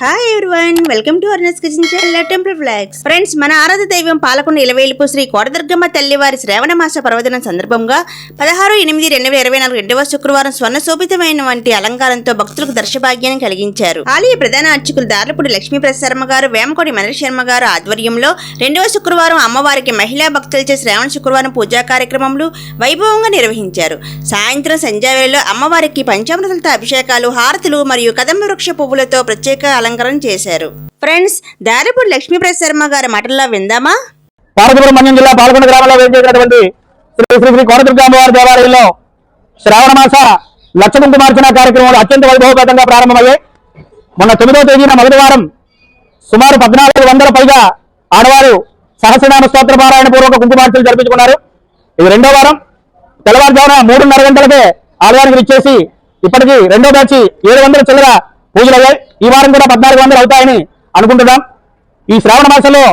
Hi everyone welcome to అర్నస్ kitchen channel temple flags friends మన ఆరాధ దైవం పాలకొండ ఇలవేలుపు శ్రీ కోటదుర్గమ్మ తల్లివారి శ్రావణ మాస పర్వదినం సందర్భంగా పదహారు ఎనిమిది రెండు వేల ఇరవై నాలుగు రెండవ శుక్రవారం స్వర్ణ శోభితమైన వంటి అలంకారంతో భక్తులకు దర్శభాగ్యాన్ని కలిగించారు. ఆలయ ప్రధాన అర్చకులు దార్లపూడి లక్ష్మీప్రసాద్ శర్మ గారు వేమకోటి మదర్ శర్మ గారు ఆధ్వర్యంలో రెండవ శుక్రవారం అమ్మవారికి మహిళా భక్తులచే శ్రావణ శుక్రవారం పూజా కార్యక్రమములు వైభవంగా నిర్వహించారు. సాయంత్రం సంధ్యావేళలో అమ్మవారికి పంచామృతులతో అభిషేకాలు హారతులు మరియు కదంబ వృక్ష పువ్వులతో ప్రత్యేక అలంకరణ చేశారు. ఫ్రెండ్స్ దారిపూడి లక్ష్మీప్రసాద్ శర్మ గారి మాటల్లో విందామా? పార్వతీపురం మన్యం జిల్లా పాల్గొండ గ్రామంలో వేయించేటటువంటి శ్రీ శ్రీ శ్రీ కోనదుర్గ అమ్మవారి దేవాలయంలో శ్రావణ మాస లక్ష కుంకుమార్చన కార్యక్రమాలు అత్యంత వైభవపేతంగా ప్రారంభమయ్యాయి మొన్న తొమ్మిదవ తేదీన మొదటి వారం సుమారు పద్నాలుగు వందల పైగా ఆడవారు సహస్రనామ స్తోత్ర పారాయణ పూర్వక కుంకుమార్చనలు జరిపించుకున్నారు. ఇది రెండో వారం. తెల్లవారుజామున మూడున్నర గంటలకే ఆడవారికి ఇచ్చేసి ఇప్పటికి రెండో బ్యాచ్ ఏడు వందల చిల్లర పూజలయ్యాయి. ఈ వారం కూడా పద్నాలుగు వందలు అవుతాయని అనుకుంటున్నాం. ఈ శ్రావణ మాసంలో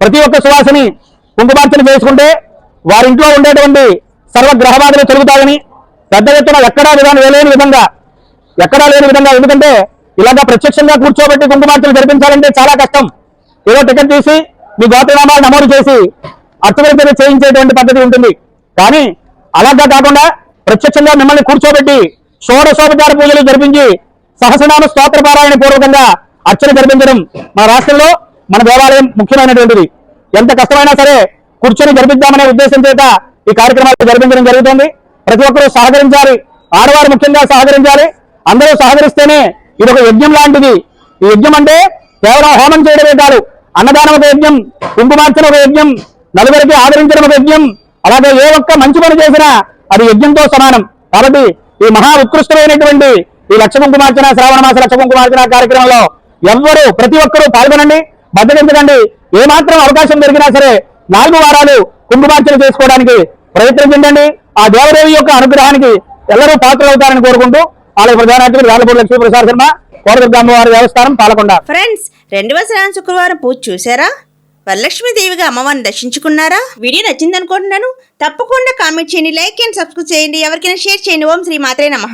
ప్రతి ఒక్క సువాసని కుంకుమార్చన చేసుకుంటే వారి ఇంట్లో ఉండేటువంటి సర్వ తొలుగుతాయని పెద్ద ఎత్తున ఎక్కడా విధానం లేని విధంగా ఎక్కడా లేని విధంగా ఎందుకంటే ఇలాగా ప్రత్యక్షంగా కూర్చోబెట్టి కుంకుమార్చన జరిపించాలంటే చాలా కష్టం. ఏదో టికెట్ తీసి మీ గోత్రనామాలు నమోదు చేసి అర్చకులతో చేయించేటువంటి పద్ధతి ఉంటుంది. కానీ అలాగా కాకుండా ప్రత్యక్షంగా మిమ్మల్ని కూర్చోబెట్టి షోడశోపచార పూజలు జరిపించి సహస్రనామ స్తోత్ర పారాయణ పూర్వకంగా అర్చన జరిపించడం మన రాష్ట్రంలో మన దేవాలయం ముఖ్యమైనటువంటిది. ఎంత కష్టమైనా సరే కూర్చొని జరిపిద్దామనే ఉద్దేశం చేత ఈ కార్యక్రమాలు జరిపించడం జరుగుతుంది. ప్రతి ఒక్కరూ సహకరించాలి. ఆడవారు ముఖ్యంగా సహకరించాలి. అందరూ సహకరిస్తేనే ఇది ఒక యజ్ఞం లాంటిది. ఈ యజ్ఞం అంటే కేవలం హోమం చేయడమే కాదు అన్నదానం ఒక యజ్ఞం కుంకుమార్చన ఒక యజ్ఞం నలుగురికి ఆదరించడం ఒక యజ్ఞం అలాగే ఏ ఒక్క మంచి పని చేసినా అది యజ్ఞంతో సమానం. కాబట్టి ఈ మహా ఉత్కృష్టమైనటువంటి ఈ లక్ష కుంకుమార్చన శ్రావణ మాస లక్ష కుంకుమార్చన కార్యక్రమంలో ఎవ్వరూ ప్రతి ఒక్కరూ పాల్గొనండి బద్దగించకండి ఏ మాత్రం అవకాశం దొరికినా సరే నాలుగు వారాలు కుంకుమార్చన చేసుకోవడానికి ప్రయత్నించండి ఆ దేవదేవి యొక్క అనుగ్రహానికి ಎಲ್ಲರೂ పాత్రలవుతారని కోరుకుంటూ ఆలయ ప్రధానాధికారి రాళ్ళపూడి లక్ష్మీ ప్రసాద్ శర్మ కోరదుర్గ అమ్మవారి దేవస్థానం పాలకొండ ఫ్రెండ్స్ రెండవ శ్రావణ శుక్రవారం పూజ చూసారా వరలక్ష్మీదేవిగా అమ్మవారిని దర్శించుకున్నారా వీడియో నచ్చింది అనుకుంటున్నాను తప్పకుండా కామెంట్ చేయండి లైక్ అండ్ సబ్స్క్రైబ్ చేయండి ఎవరికైనా షేర్ చేయండి ఓం శ్రీ మాత్రే నమః